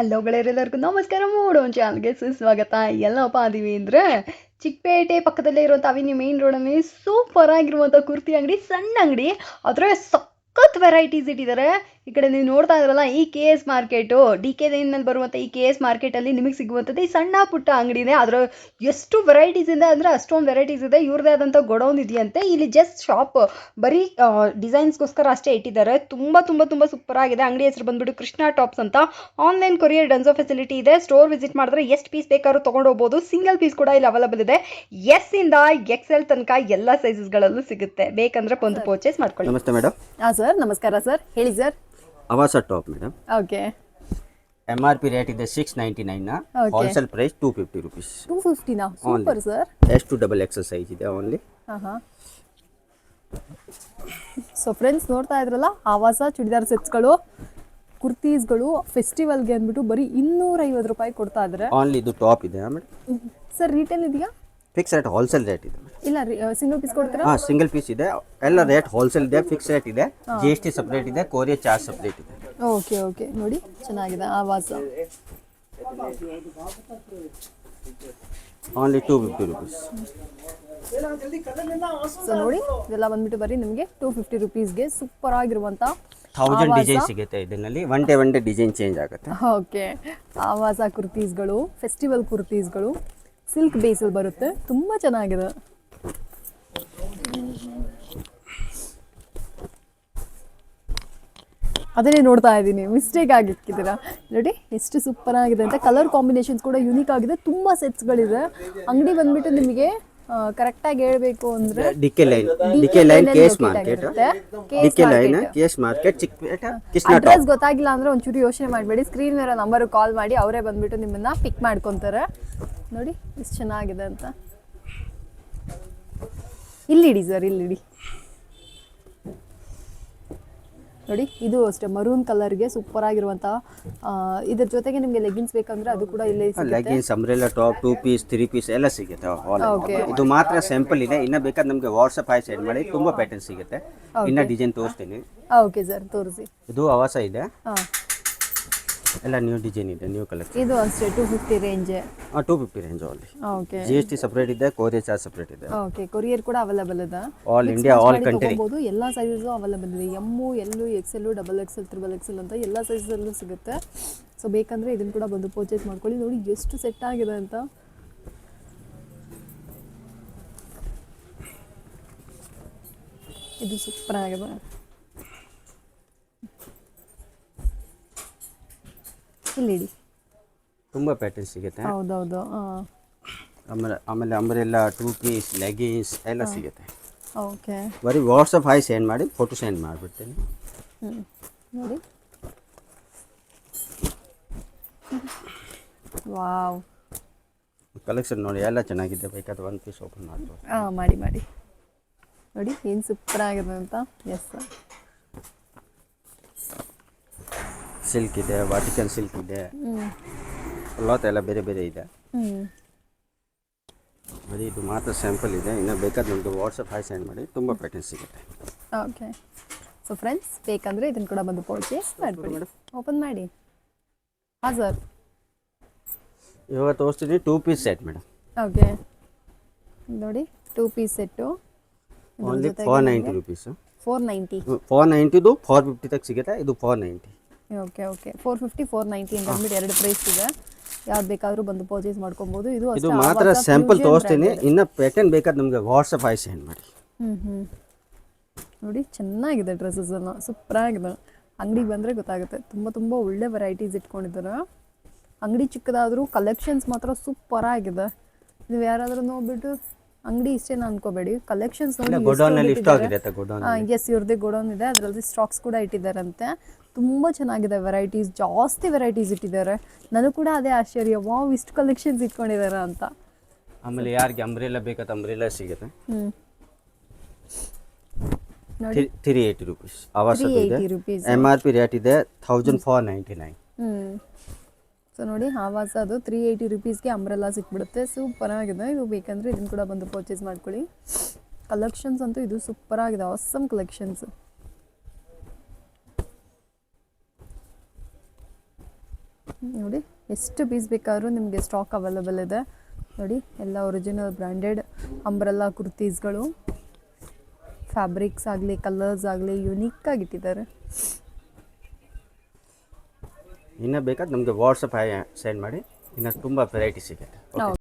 Hello ಗೆಳೆಯರೆಲ್ಲರಿಗೂ ನಮಸ್ಕಾರ ಮೂಡೋ ಚಾನಲ್ಗೆ ಸುಸ್ವಾಗತ. ಎಲ್ಲಪ್ಪ ಅದೀವಿ ಅಂದರೆ ಚಿಕ್ಕಪೇಟೆ ಪಕ್ಕದಲ್ಲೇ ಇರುವಂತ ಅವಿನಿ ಮೇನ್ ರೋಡಲ್ಲಿ ಸೂಪರ್ ಆಗಿರುವಂಥ ಕುರ್ತಿ ಅಂಗಡಿ, ಸಣ್ಣ ಅಂಗಡಿ. ಆದರೆ ಸಖತ್ ವೆರೈಟೀಸ್ ಇಟ್ಟಿದ್ದಾರೆ ಈ ಕಡೆ ನೀವು ನೋಡ್ತಾ ಇದ್ರಲ್ಲ ಈ K S market D K ಲೈನಲ್ಲಿ ಬರುವಂಥ ಈ ಕೆ ಎಸ್ ಮಾರ್ಕೆಟಲ್ಲಿ ನಿಮಗೆ ಸಿಗುವಂಥದ್ದು ಈ ಸಣ್ಣ ಪುಟ್ಟ ಅಂಗಡಿನೇ. ಇದೆ ಅದರ ಎಷ್ಟು ವೆರೈಟೀಸ್ ಇದೆ ಅಂದರೆ ಅಷ್ಟೊಂದು ವೆರೈಟೀಸ್ ಇದೆ. ಇವ್ರದೇ ಆದಂಥ ಗೊಡೌನ್ ಇದೆಯಂತೆ. ಇಲ್ಲಿ ಜಸ್ಟ್ ಶಾಪ್ ಬರೀ ಡಿಸೈನ್ಸ್ಗೋಸ್ಕರ ಅಷ್ಟೇ ಇಟ್ಟಿದ್ದಾರೆ. ತುಂಬ ತುಂಬ ತುಂಬ ಸೂಪರ್ ಆಗಿದೆ. ಅಂಗಡಿ ಹೆಸರು ಬಂದ್ಬಿಟ್ಟು ಕೃಷ್ಣ ಟಾಪ್ಸ್ ಅಂತ. ಆನ್ಲೈನ್ ಕೊರಿಯರ್ ಡನ್ಸೋ ಫೆಸಿಲಿಟಿ ಇದೆ. ಸ್ಟೋರ್ ವಿಸಿಟ್ ಮಾಡಿದ್ರೆ ಎಷ್ಟು ಪೀಸ್ ಬೇಕಾದ್ರೂ ತೊಗೊಂಡು ಹೋಗ್ಬೋದು. ಸಿಂಗಲ್ ಪೀಸ್ ಕೂಡ ಇಲ್ಲಿ ಅವೈಲಬಲ್ ಇದೆ. ಎಸ್ ಇಂದ ಎಕ್ಸೆಲ್ ತನಕ ಎಲ್ಲ ಸೈಜಸ್ಗಳಲ್ಲೂ ಸಿಗುತ್ತೆ. ಬೇಕಂದ್ರೆ ಒಂದು ಪರ್ಚೇಸ್ ಮಾಡ್ಕೊಳ್ಳಿ. ನಮಸ್ತೆ ಮೇಡಮ್ ಹಾಂ ಸರ್. ನಮಸ್ಕಾರ ಸರ್. ಹೇಳಿ sir. Avaasa top madam okay M R P rate ಇದೆ six ninety nine. Wholesale price two fifty rupees two ಫಿಫ್ಟಿನಾ super sir S to double XL size ಇದೆ ಓನ್ಲಿ ಸೊ ಫ್ರೆಂಡ್ಸ್ ನೋಡ್ತಾ ಇದ್ರಲ್ಲ ಆವಾಸ ಚೂಡಿದಾರ್ ಸೆಟ್ಸ್ಗಳು ಕುರ್ತೀಸ್ಗಳು ಫೆಸ್ಟಿವಲ್ಗೆ ಅಂದ್ಬಿಟ್ಟು ಬರೀ ಇನ್ನೂರೈವತ್ತು ರೂಪಾಯಿ ಕೊಡ್ತಾ ಇದ್ದಾರೆ. ಓನ್ಲಿ ಇದು ಟಾಪ್ ಇದೆ ಮೇಡಮ್ ಸರ್ ರೀಟೇಲ್ ಇದೆಯಾ? ಫಿಕ್ಸ್ ರೇಟ್ ಹೋಲ್ಸೇಲ್ ರೇಟ್ ಇದೆ. ಇಲ್ಲ ಸಿಂಗಲ್ ಪೀಸ್ ಕೊಡ್ತೀರಾ? ಹಾಂ ಸಿಂಗಲ್ ಪೀಸ್ ಇದೆ. ಎಲ್ಲ ರೇಟ್ ಹೋಲ್ಸೇಲ್ ಇದೆ ಫಿಕ್ಸ್ ರೇಟ್ ಇದೆ. ಜಿ ಎಸ್ ಟಿ ಸಪ್ರೇಟ್ ಇದೆ ಕೊರಿಯರ್ ಚಾರ್ಜ್ ಸಪ್ರೇಟ್ ಇದೆ. ಓಕೆ ಓಕೆ ನೋಡಿ ಚೆನ್ನಾಗಿದೆ. Avaasa only two fifty rupees so ನೋಡಿ ಇದೆಲ್ಲ ಬಂದ್ಬಿಟ್ಟು ಬರೀ ನಿಮಗೆ ಟೂ ಫಿಫ್ಟಿ ರುಪೀಸ್ಗೆ ಸೂಪರ್ ಆಗಿರುವಂಥ ಥೌಸಂಡ್ ಡಿಸೈನ್ ಸಿಗುತ್ತೆ ಇದರಲ್ಲಿ. One day one day design change ಆಗುತ್ತೆ. ಓಕೆ ಆವಾಸ ಕುರ್ತೀಸ್ಗಳು ಫೆಸ್ಟಿವಲ್ ಕುರ್ತೀಸ್ಗಳು ಸಿಲ್ಕ್ ಬೇಸಲ್ಲಿ ಬರುತ್ತೆ. ತುಂಬ ಚೆನ್ನಾಗಿದೆ. ಅದನ್ನೇ ನೋಡ್ತಾ ಇದ್ದೀನಿ. ಮಿಸ್ಟೇಕ್ ಆಗಿಕ್ಕಿದ್ದೀರಾ ನೋಡಿ ಎಷ್ಟು ಸೂಪರ್ ಆಗಿದೆ ಅಂತ. ಕಲರ್ ಕಾಂಬಿನೇಷನ್ಸ್ ಕೂಡ ಯೂನಿಕ್ ಆಗಿದೆ. ತುಂಬ ಸೆಟ್ಸ್ಗಳಿದೆ ಅಂಗಡಿ ಬಂದ್ಬಿಟ್ಟು ನಿಮಗೆ ಕರೆಕ್ಟಾಗಿ ಹೇಳಬೇಕು ಅಂದ್ರೆ DK line DK line KS market DK line. KS market Chickpet Krishna address ಗೊತ್ತಾಗಿಲ್ಲ ಅಂದ್ರೆ ಒಂಚೂರು ಯೋಚನೆ ಮಾಡಬೇಡಿ. ಸ್ಕ್ರೀನ್ ಮೇಲೆ ನಂಬರ್ ಕಾಲ್ ಮಾಡಿ ಅವರೇ ಬಂದ್ಬಿಟ್ಟು ನಿಮ್ಮನ್ನ ಪಿಕ್ ಮಾಡ್ಕೊಂತಾರೆ. ನೋಡಿ ಎಷ್ಟು ಚೆನ್ನಾಗಿದೆ ಅಂತ. ಇಲ್ಲಿಡಿ ಸರ್ ಇಲ್ಲಿಡಿ. ನೋಡಿ ಇದು ಅಷ್ಟೇ ಮರೂನ್ ಕಲರ್ಗೆ ಸೂಪರ್ ಆಗಿರುವಂತಹ ಇದ್ರ ಜೊತೆಗೆ ನಿಮಗೆ ಲೆಗಿನ್ಸ್ ಬೇಕಂದ್ರೆ ಅದು ಕೂಡ ಇಲ್ಲೇ ಸಿಗುತ್ತೆ. Leggings umbrella top two piece three piece ಎಲ್ಲ ಸಿಗುತ್ತೆ. ಇದು ಮಾತ್ರ ಸ್ಯಾಂಪಲ್ ಇದೆ ಇನ್ನ ಬೇಕಾದ್ರೆ ನಮಗೆ ವಾಟ್ಸಪ್ ಆಗಿ ಸೆಂಡ್ ಮಾಡಿ ತುಂಬಾ ಪ್ಯಾಟರ್ನ್ ಸಿಗುತ್ತೆ. ಇನ್ನ ಡಿಸೈನ್ ತೋರಿಸ್ತೀನಿ. ಓಕೆ ಸರ್ ತೋರಿಸಿ. ಇದು ಆವಾಸ ಇದೆ. ಹಾಂ. ಎಲ್ಲ ನ್ಯೂ ಡಿಸೈನ್ ಇದೆ ನ್ಯೂ ಕಲೆಕ್ಷನ್ ಇದು ಅಷ್ಟೇ two fifty ರೇಂಜೆ two fifty range only okay G S T separate ಇದೆ ಕೊರಿಯರ್ ಚಾರ್ಜ್ ಸಪ್ರೇಟ್ ಇದೆ. ಓಕೆ ಕೊರಿಯರ್ ಕೂಡ ಅವೈಲೇಬಲ್ ಇದೆ. ಆಲ್ ಇಂಡಿಯಾ ಆಲ್ ಕಂಟ್ರಿ ತಗೋಬಹುದು ಎಲ್ಲ ಸೈಜಸ್ ಅವೈಲೇಬಲ್ ಇದೆ. M L X L double X L triple XL ಅಂತ ಎಲ್ಲ ಸೈಜಲ್ಲೂ ಸಿಗುತ್ತೆ. ಸೊ ಬೇಕಂದ್ರೆ ಇದನ್ನ ಕೂಡ ಬಂದು ಪರ್ಚೇಸ್ ಮಾಡ್ಕೊಳ್ಳಿ. ನೋಡಿ ಎಷ್ಟು ಸೆಟ್ ಆಗಿದೆ ಅಂತ. ಇದು ಸೂಪರ್ ಆಗಿದೆ. ಇಲ್ಲಿಡಿ ತುಂಬಾ ಪ್ಯಾಟರ್ನ್ ಸಿಗುತ್ತೆ. ಹೌದೌದು ಆಮೇಲೆ ಆಮೇಲೆ ಅಂಬ್ರೆಲ್ಲಾ ಟೂ ಪೀಸ್ ಲೆಗಿನ್ಸ್ ಎಲ್ಲ ಸಿಗುತ್ತೆ. ಓಕೆ. ಬರೀ ವಾಟ್ಸಪ್ ಹಾಯ್ ಸೆಂಡ್ ಮಾಡಿ ಫೋಟೋ ಸೆಂಡ್ ಮಾಡಿಬಿಡ್ತೀನಿ. ನೋಡಿ. ವಾವ್. ಕಲೆಕ್ಷನ್ ನೋಡಿ ಎಲ್ಲ ಚೆನ್ನಾಗಿದೆ. ಬೇಕಾದ್ರೆ ಒನ್ ಪೀಸ್ ಓಪನ್ ಮಾಡ್ಬೋದು. ಹಾಂ ಮಾಡಿ ಮಾಡಿ. ನೋಡಿ ಏನು ಸೂಪರ್ ಆಗಿದೆ ಅಂತ ಎಸ್ ಸಿಲ್ಕ್ ಇದೆ ವಾಟಿಕನ್ ಸಿಲ್ಕ್ ಇದೆ. ಕ್ಲಾತ್ ಎಲ್ಲ ಬೇರೆ ಬೇರೆ ಇದೆ. ಬರೀ ಇದು ಮಾತ್ರ ಸ್ಯಾಂಪಲ್ ಇದೆ. ಇನ್ನು ಬೇಕಾದ್ರೆ ನಿಮ್ಮದು ವಾಟ್ಸಪ್ ಹಾಯ್ ಸೆಂಡ್ ಮಾಡಿ ತುಂಬ ಪ್ಯಾಟರ್ನ್ ಸಿಗುತ್ತೆ. ಓಕೆ ಸೊ ಫ್ರೆಂಡ್ಸ್ ಬೇಕಂದರೆ ಇದನ್ನು ಕೂಡ ಬಂದು ಪರ್ಚೇಸ್ ಮಾಡಿಬಿಡಿ. ಓಪನ್ ಮಾಡಿ. ಹಾಂ ಸರ್ ಇವಾಗ ತೋರಿಸ್ತೀನಿ two piece set madam okay ನೋಡಿ two piece set only four ninety rupees four ninety four ನೈಂಟಿದು four fifty ತಗ ಸಿಗುತ್ತೆ. ಇದು four ninety okay okay four fifty four ninety ಅಂತ ಅಂದ್ಬಿಟ್ಟು ಎರಡು ಪ್ರೈಸ್ ಇದೆ. ಯಾವ್ದು ಬೇಕಾದರೂ ಬಂದು ಪರ್ಚೇಸ್ ಮಾಡ್ಕೊಬೋದು. ಇದು ಇದು ಅಷ್ಟೇ ಮಾತ್ರ ಸ್ಯಾಂಪಲ್ ತೋರಿಸ್ತೀನಿ. ಇನ್ನ ಇನ್ನು ಪ್ಯಾಟರ್ನ್ ಬೇಕಾದ್ರೆ ನಮಗೆ ವಾಟ್ಸಪ್ ಹಾಯ್ ಸೆಂಡ್ ಮಾಡಿ. ಹ್ಮ್ ಹ್ಞೂ ನೋಡಿ ಚೆನ್ನಾಗಿದೆ ಡ್ರೆಸ್ಸಸ್ ಎಲ್ಲ. ಸೂಪರ್ ಆಗಿದೆ. ಅಂಗಡಿಗೆ ಬಂದ್ರೆ ಗೊತ್ತಾಗುತ್ತೆ. ತುಂಬಾ ತುಂಬಾ ಒಳ್ಳೆ ವೆರೈಟೀಸ್ ಇಟ್ಕೊಂಡಿದ್ದಾರೆ. ಅಂಗಡಿ ಚಿಕ್ಕದಾದರೂ ಕಲೆಕ್ಷನ್ಸ್ ಮಾತ್ರ ಸೂಪರ್ ಆಗಿದೆ. ನೀವು ಯಾರಾದರೂ ನೋಡ್ಬಿಟ್ಟು ಅಂಗಡಿ ಇಷ್ಟೇನ ಅನ್ಕೋಬೇಡಿ. ಕಲೆಕ್ಷನ್ಸ್ ಇಷ್ಟ ಎಸ್ ಇವ್ರದ್ದೇ ಗೋಡೌನ್ ಇದೆ. ಅದರಲ್ಲಿ ಸ್ಟಾಕ್ಸ್ ಕೂಡ ಇಟ್ಟಿದ್ದಾರಂತೆ. ತುಂಬ ಚೆನ್ನಾಗಿದೆ ವೆರೈಟೀಸ್ ಜಾಸ್ತಿ ವೆರೈಟೀಸ್ ಇಟ್ಟಿದ್ದಾರೆ. ನನಗೂ ಕೂಡ ಅದೇ ಆಶ್ಚರ್ಯ ವಾವ್ ಇಷ್ಟು ಕಲೆಕ್ಷನ್ಸ್ ಇಟ್ಕೊಂಡಿದ್ದಾರೆ ಅಂತ. ಆಮೇಲೆ ಯಾರಿಗೆ ಅಂಬ್ರೆಲ್ಲ ಬೇಕಾದ ಅಂಬ್ರೆಲ್ಲ ಸಿಗುತ್ತೆ. Three eighty rupees Avaasa 380 rupees. M R P rate ಇದೆ thousand four ninety nine so ನೋಡಿ, ಆವಾಸ ಅದು ತ್ರೀ ಏಯ್ಟಿ ರುಪೀಸ್ಗೆ ಅಂಬ್ರೆಲ್ಲ ಸಿಕ್ಬಿಡುತ್ತೆ. ಸೂಪರ್ ಆಗಿದೆ. ಇದು ಬೇಕಂದರೆ ಇದನ್ನು ಕೂಡ ಬಂದು ಪರ್ಚೇಸ್ ಮಾಡ್ಕೊಳ್ಳಿ. ಕಲೆಕ್ಷನ್ಸ್ ಅಂತೂ ಇದು ಸೂಪರ್ ಆಗಿದೆ. ಆಸಮ್ ಕಲೆಕ್ಷನ್ಸ್ ನೋಡಿ, ಎಷ್ಟು ಪೀಸ್ ಬೇಕಾದರೂ ನಿಮಗೆ ಸ್ಟಾಕ್ ಅವೈಲೇಬಲ್ ಇದೆ. ನೋಡಿ, ಎಲ್ಲ ಒರಿಜಿನಲ್ ಬ್ರ್ಯಾಂಡೆಡ್ ಅಂಬ್ರೆಲ್ಲ ಕುರ್ತೀಸ್ಗಳು ಫ್ಯಾಬ್ರಿಕ್ಸ್ ಆಗಲಿ ಕಲರ್ಸ್ ಆಗಲಿ ಯುನೀಕ್ ಆಗಿಟ್ಟಿದ್ದಾರೆ ಇನ್ನೂ ಬೇಕಾದ್ರೆ ನಮಗೆ ವಾಟ್ಸಪ್ ಸೆಂಡ್ ಮಾಡಿ. ಇನ್ನೂ ತುಂಬ ವೆರೈಟಿ ಸಿಗುತ್ತೆ.